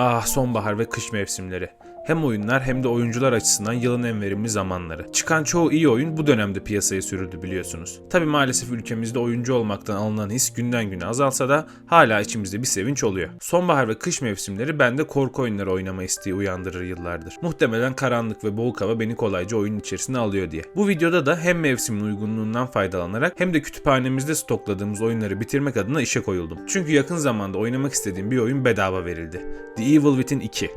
Ah sonbahar ve kış mevsimleri. Hem oyunlar hem de oyuncular açısından yılın en verimli zamanları. Çıkan çoğu iyi oyun bu dönemde piyasaya sürüldü biliyorsunuz. Tabi maalesef ülkemizde oyuncu olmaktan alınan his günden güne azalsa da hala içimizde bir sevinç oluyor. Sonbahar ve kış mevsimleri bende korku oyunları oynama isteği uyandırır yıllardır. Muhtemelen karanlık ve boğuk hava beni kolayca oyunun içerisine alıyor diye. Bu videoda da hem mevsimin uygunluğundan faydalanarak hem de kütüphanemizde stokladığımız oyunları bitirmek adına işe koyuldum. Çünkü yakın zamanda oynamak istediğim bir oyun bedava verildi. The Evil Within 2.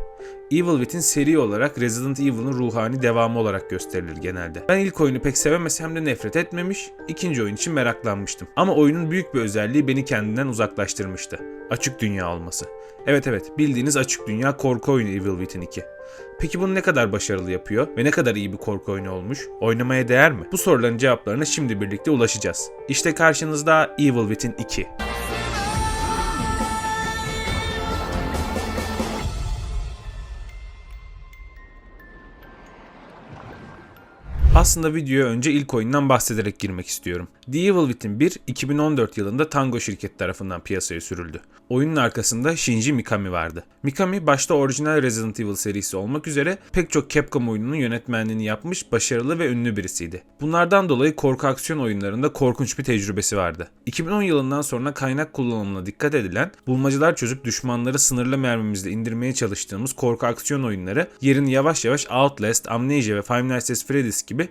Evil Within seri olarak Resident Evil'ın ruhani devamı olarak gösterilir genelde. Ben ilk oyunu pek sevemesem de nefret etmemiş, ikinci oyun için meraklanmıştım. Ama oyunun büyük bir özelliği beni kendinden uzaklaştırmıştı. Açık dünya olması. Evet evet bildiğiniz açık dünya korku oyunu Evil Within 2. Peki bunu ne kadar başarılı yapıyor ve ne kadar iyi bir korku oyunu olmuş? Oynamaya değer mi? Bu soruların cevaplarına şimdi birlikte ulaşacağız. İşte karşınızda Evil Within 2. Aslında videoya önce ilk oyundan bahsederek girmek istiyorum. The Evil Within 1 2014 yılında Tango şirketi tarafından piyasaya sürüldü. Oyunun arkasında Shinji Mikami vardı. Mikami başta orijinal Resident Evil serisi olmak üzere pek çok Capcom oyununun yönetmenliğini yapmış başarılı ve ünlü birisiydi. Bunlardan dolayı korku aksiyon oyunlarında korkunç bir tecrübesi vardı. 2010 yılından sonra kaynak kullanımına dikkat edilen, bulmacalar çözüp düşmanları sınırlı mermimizle indirmeye çalıştığımız korku aksiyon oyunları yerini yavaş yavaş Outlast, Amnesia ve Five Nights at Freddy's gibi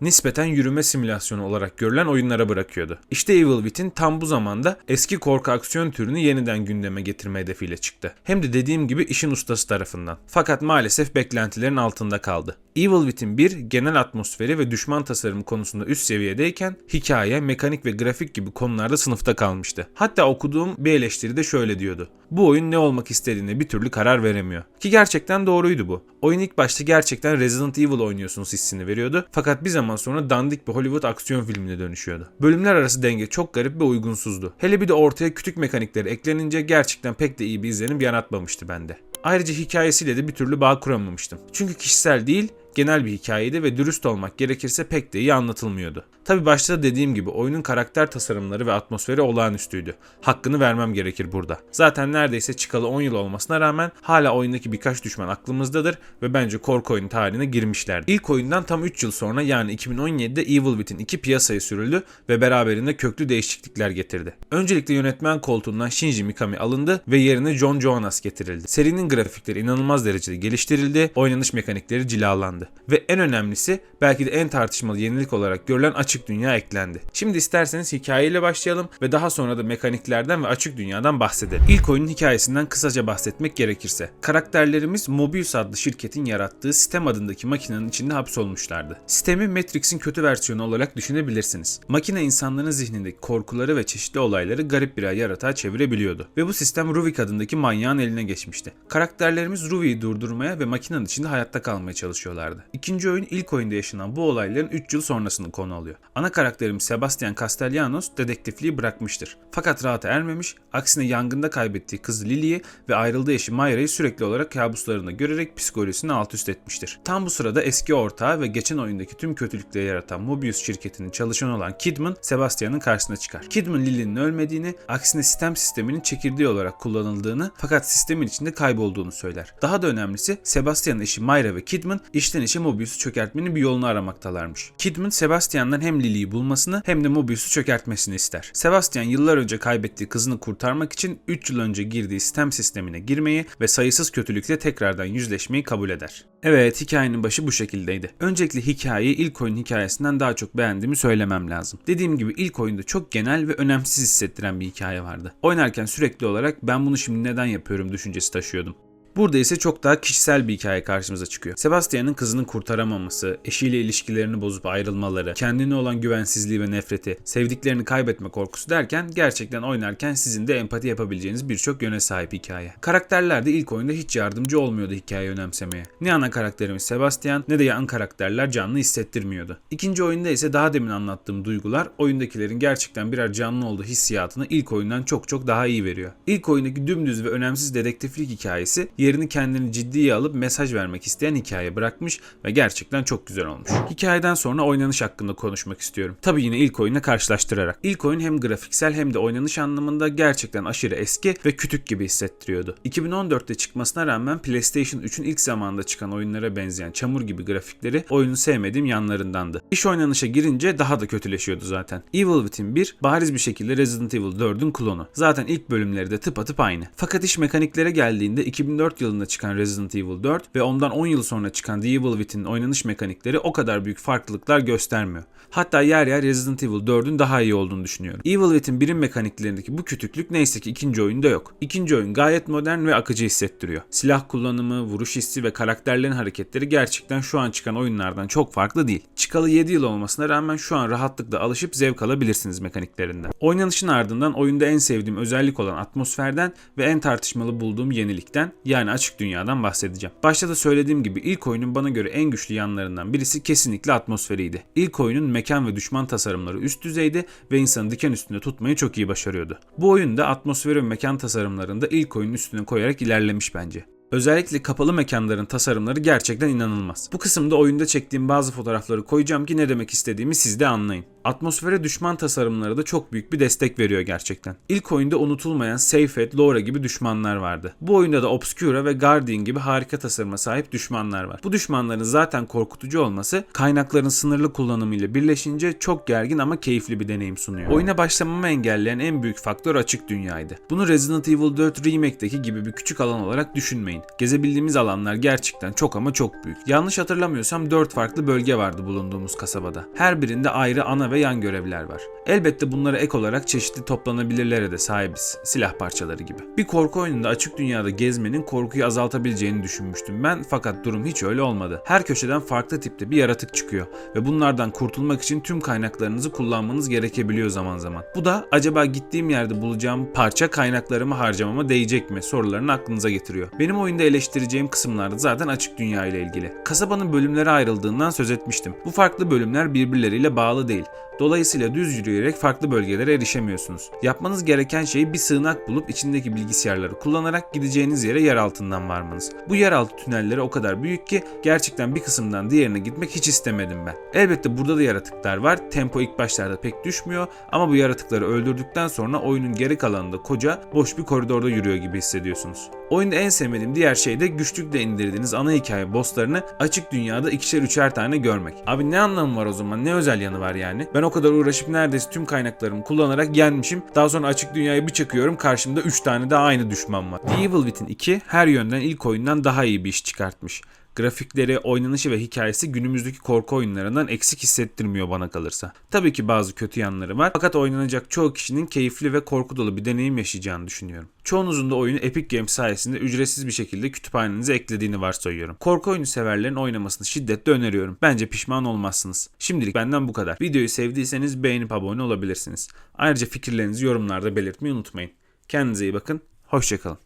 nispeten yürüme simülasyonu olarak görülen oyunlara bırakıyordu. İşte Evil Within tam bu zamanda eski korku aksiyon türünü yeniden gündeme getirme hedefiyle çıktı. Hem de dediğim gibi işin ustası tarafından. Fakat maalesef beklentilerin altında kaldı. Evil Within 1 genel atmosferi ve düşman tasarımı konusunda üst seviyedeyken hikaye, mekanik ve grafik gibi konularda sınıfta kalmıştı. Hatta okuduğum bir eleştiri de şöyle diyordu. Bu oyun ne olmak istediğine bir türlü karar veremiyor. Ki gerçekten doğruydu bu. Oyun ilk başta gerçekten Resident Evil oynuyorsunuz hissini veriyordu. Fakat bir zaman sonra dandik bir Hollywood aksiyon filmine dönüşüyordu. Bölümler arası denge çok garip ve uygunsuzdu. Hele bir de ortaya kütük mekanikleri eklenince gerçekten pek de iyi bir izlenim yaratmamıştı bende. Ayrıca hikayesiyle de bir türlü bağ kuramamıştım. Çünkü kişisel değil, genel bir hikayeydi ve dürüst olmak gerekirse pek de iyi anlatılmıyordu. Tabi başta dediğim gibi oyunun karakter tasarımları ve atmosferi olağanüstüydü. Hakkını vermem gerekir burada. Zaten neredeyse çıkalı 10 yıl olmasına rağmen hala oyundaki birkaç düşman aklımızdadır ve bence korku oyunu tarihine girmişlerdi. İlk oyundan tam 3 yıl sonra yani 2017'de Evil Within 2 piyasaya sürüldü ve beraberinde köklü değişiklikler getirdi. Öncelikle yönetmen koltuğundan Shinji Mikami alındı ve yerine John Jonas getirildi. Serinin grafikleri inanılmaz derecede geliştirildi, oynanış mekanikleri cilalandı ve en önemlisi belki de en tartışmalı yenilik olarak görülen açık dünya eklendi. Şimdi isterseniz hikayeyle başlayalım ve daha sonra da mekaniklerden ve açık dünyadan bahsedelim. İlk oyunun hikayesinden kısaca bahsetmek gerekirse. Karakterlerimiz Mobius adlı şirketin yarattığı sistem adındaki makinenin içinde hapsolmuşlardı. Sistemi Matrix'in kötü versiyonu olarak düşünebilirsiniz. Makine insanların zihnindeki korkuları ve çeşitli olayları garip birer yaratığa çevirebiliyordu. Ve bu sistem Ruvik adındaki manyağın eline geçmişti. Karakterlerimiz Ruvik'i durdurmaya ve makinenin içinde hayatta kalmaya çalışıyorlardı. İkinci oyun ilk oyunda yaşanan bu olayların 3 yıl sonrasını konu alıyor. Ana karakterimiz Sebastian Castellanos dedektifliği bırakmıştır. Fakat rahata ermemiş, aksine yangında kaybettiği kızı Lily'yi ve ayrıldığı eşi Mayra'yı sürekli olarak kabuslarında görerek psikolojisini alt üst etmiştir. Tam bu sırada eski ortağı ve geçen oyundaki tüm kötülükleri yaratan Mobius şirketinin çalışanı olan Kidman, Sebastian'ın karşısına çıkar. Kidman Lily'nin ölmediğini, aksine sistem sisteminin çekirdeği olarak kullanıldığını fakat sistemin içinde kaybolduğunu söyler. Daha da önemlisi Sebastian'ın eşi Mayra ve Kidman içten içe Mobius'u çökertmenin bir yolunu aramaktalarmış. Kidman Sebastian'dan hem Lily'yi bulmasını hem de Mobius'u çökertmesini ister. Sebastian yıllar önce kaybettiği kızını kurtarmak için 3 yıl önce girdiği sistem sistemine girmeyi ve sayısız kötülükle tekrardan yüzleşmeyi kabul eder. Evet hikayenin başı bu şekildeydi. Öncelikle hikayeyi ilk oyun hikayesinden daha çok beğendiğimi söylemem lazım. Dediğim gibi ilk oyunda çok genel ve önemsiz hissettiren bir hikaye vardı. Oynarken sürekli olarak ben bunu şimdi neden yapıyorum düşüncesi taşıyordum. Burada ise çok daha kişisel bir hikaye karşımıza çıkıyor. Sebastian'ın kızını kurtaramaması, eşiyle ilişkilerini bozup ayrılmaları, kendine olan güvensizliği ve nefreti, sevdiklerini kaybetme korkusu derken gerçekten oynarken sizin de empati yapabileceğiniz birçok yöne sahip hikaye. Karakterler de ilk oyunda hiç yardımcı olmuyordu hikaye önemsemeye. Ne ana karakterimiz Sebastian ne de yan karakterler canlı hissettirmiyordu. İkinci oyunda ise daha demin anlattığım duygular oyundakilerin gerçekten birer canlı olduğu hissiyatını ilk oyundan çok çok daha iyi veriyor. İlk oyundaki dümdüz ve önemsiz dedektiflik hikayesi yerini kendini ciddiye alıp mesaj vermek isteyen hikaye bırakmış ve gerçekten çok güzel olmuş. Hikayeden sonra oynanış hakkında konuşmak istiyorum. Tabii yine ilk oyunla karşılaştırarak. İlk oyun hem grafiksel hem de oynanış anlamında gerçekten aşırı eski ve kütük gibi hissettiriyordu. 2014'te çıkmasına rağmen PlayStation 3'ün ilk zamanında çıkan oyunlara benzeyen çamur gibi grafikleri oyunun sevmediğim yanlarındandı. İş oynanışa girince daha da kötüleşiyordu zaten. Evil Within 1 bariz bir şekilde Resident Evil 4'ün klonu. Zaten ilk bölümleri de tıpatıp aynı. Fakat iş mekaniklere geldiğinde 2004 yılında çıkan Resident Evil 4 ve ondan 10 yıl sonra çıkan The Evil Within'in oynanış mekanikleri o kadar büyük farklılıklar göstermiyor. Hatta yer yer Resident Evil 4'ün daha iyi olduğunu düşünüyorum. Evil Within 1'in mekaniklerindeki bu kütüklük neyse ki ikinci oyunda yok. İkinci oyun gayet modern ve akıcı hissettiriyor. Silah kullanımı, vuruş hissi ve karakterlerin hareketleri gerçekten şu an çıkan oyunlardan çok farklı değil. Çıkalı 7 yıl olmasına rağmen şu an rahatlıkla alışıp zevk alabilirsiniz mekaniklerinden. Oynanışın ardından oyunda en sevdiğim özellik olan atmosferden ve en tartışmalı bulduğum yenilikten yani açık dünyadan bahsedeceğim. Başta da söylediğim gibi ilk oyunun bana göre en güçlü yanlarından birisi kesinlikle atmosferiydi. İlk oyunun mekan ve düşman tasarımları üst düzeydi ve insanı diken üstünde tutmayı çok iyi başarıyordu. Bu oyunda atmosferi ve mekan tasarımlarında ilk oyunun üstüne koyarak ilerlemiş bence. Özellikle kapalı mekanların tasarımları gerçekten inanılmaz. Bu kısımda oyunda çektiğim bazı fotoğrafları koyacağım ki ne demek istediğimi siz de anlayın. Atmosfere düşman tasarımları da çok büyük bir destek veriyor gerçekten. İlk oyunda unutulmayan Seyfet, Laura gibi düşmanlar vardı. Bu oyunda da Obscura ve Guardian gibi harika tasarıma sahip düşmanlar var. Bu düşmanların zaten korkutucu olması kaynakların sınırlı kullanımıyla birleşince çok gergin ama keyifli bir deneyim sunuyor. Oyuna başlamamı engelleyen en büyük faktör açık dünyaydı. Bunu Resident Evil 4 Remake'deki gibi bir küçük alan olarak düşünmeyin. Gezebildiğimiz alanlar gerçekten çok ama çok büyük. Yanlış hatırlamıyorsam 4 farklı bölge vardı bulunduğumuz kasabada. Her birinde ayrı ana ve yan görevler var. Elbette bunlara ek olarak çeşitli toplanabilirlere de sahibiz. Silah parçaları gibi. Bir korku oyununda açık dünyada gezmenin korkuyu azaltabileceğini düşünmüştüm ben fakat durum hiç öyle olmadı. Her köşeden farklı tipte bir yaratık çıkıyor ve bunlardan kurtulmak için tüm kaynaklarınızı kullanmanız gerekebiliyor zaman zaman. Bu da acaba gittiğim yerde bulacağım parça kaynaklarımı harcamama değecek mi sorularını aklınıza getiriyor. Benim oyunda eleştireceğim kısımlar da zaten açık dünya ile ilgili. Kasabanın bölümlere ayrıldığından söz etmiştim. Bu farklı bölümler birbirleriyle bağlı değil. Dolayısıyla düz yürüyerek farklı bölgelere erişemiyorsunuz. Yapmanız gereken şey bir sığınak bulup içindeki bilgisayarları kullanarak gideceğiniz yere yer altından varmanız. Bu yeraltı tünelleri o kadar büyük ki gerçekten bir kısımdan diğerine gitmek hiç istemedim ben. Elbette burada da yaratıklar var. Tempo ilk başlarda pek düşmüyor ama bu yaratıkları öldürdükten sonra oyunun geri kalanında koca boş bir koridorda yürüyor gibi hissediyorsunuz. Oyunda en sevmediğim diğer şey de güçlükle indirdiğiniz ana hikaye bosslarını açık dünyada ikişer üçer tane görmek. Abi ne anlamı var o zaman? Ne özel yanı var yani? Ben o kadar uğraşıp neredeyse tüm kaynaklarımı kullanarak yenmişim. Daha sonra açık dünyayı bir çakıyorum karşımda 3 tane de aynı düşman var. The Evil Within 2 her yönden ilk oyundan daha iyi bir iş çıkartmış. Grafikleri, oynanışı ve hikayesi günümüzdeki korku oyunlarından eksik hissettirmiyor bana kalırsa. Tabii ki bazı kötü yanları var fakat oynanacak çoğu kişinin keyifli ve korku dolu bir deneyim yaşayacağını düşünüyorum. Çoğunuzun da oyunu Epic Games sayesinde ücretsiz bir şekilde kütüphanenize eklediğini varsayıyorum. Korku oyunu severlerin oynamasını şiddetle öneriyorum. Bence pişman olmazsınız. Şimdilik benden bu kadar. Videoyu sevdiyseniz beğenip abone olabilirsiniz. Ayrıca fikirlerinizi yorumlarda belirtmeyi unutmayın. Kendinize iyi bakın. Hoşçakalın.